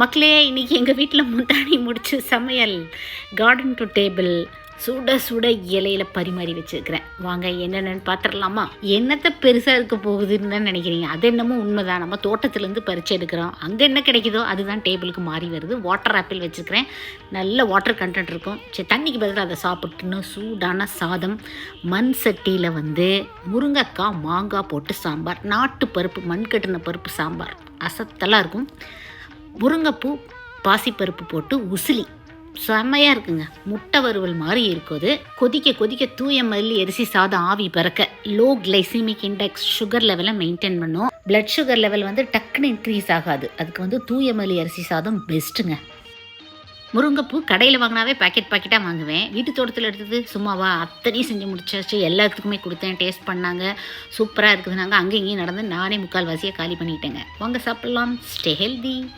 மக்களே இன்னைக்கு எங்கள் வீட்டில் முந்தாணி முடிச்சு சமையல் கார்டன் டு டேபிள் சுட சுட இலையில பரிமாறி வச்சுருக்கிறேன். வாங்க என்னென்னு பார்த்துடலாமா என்னத்தை பெருசாக இருக்க போகுதுன்னு தான் நினைக்கிறீங்க. அது என்னமோ உண்மைதான். நம்ம தோட்டத்துலேருந்து பறிச்சு எடுக்கிறோம். அங்கே என்ன கிடைக்குதோ அதுதான் டேபிளுக்கு மாறி வருது. வாட்டர் ஆப்பிள் வச்சுருக்கிறேன். நல்ல வாட்டர் கண்டென்ட் இருக்கும். சரி தண்ணிக்கு பதிலாக அதை சாப்பிட்டுன்னு சூடான சாதம் மண் சட்டியில் வந்து முருங்கைக்காய் மாங்காய் போட்டு சாம்பார் நாட்டு பருப்பு மண் கட்டின பருப்பு சாம்பார். அசத்தலாக இருக்கும். முருங்கைப்பூ பாசிப்பருப்பு போட்டு உசிலி. செம்மையாக இருக்குங்க. முட்டை வறுவல் மாதிரி இருக்குது. கொதிக்க கொதிக்க தூய மல்லி அரிசி சாதம் ஆவி பறக்க. லோ கிளைசிமிக் இண்டெக்ஸ் சுகர் லெவலை மெயின்டைன் பண்ணும். பிளட் சுகர் லெவல் வந்து டக்குன்னு இன்க்ரீஸ் ஆகாது. அதுக்கு வந்து தூய மல்லி அரிசி சாதம் பெஸ்ட்டுங்க முருங்கைப்பூ கடையில் வாங்கினாவே பாக்கெட் பாக்கெட்டாக வாங்குவேன். வீட்டு தோட்டத்தில் எடுத்தது சும்மாவா? அத்தனையும் செஞ்சு முடிச்சாச்சு. எல்லாத்துக்குமே கொடுத்தேன். டேஸ்ட் பண்ணாங்க. சூப்பராக இருக்குதுனாங்க அங்கே இங்கேயும் நடந்து நானே முக்கால்வாசியாக காலி பண்ணிட்டேங்க. வாங்க சாப்பிட்லாம். Stay healthy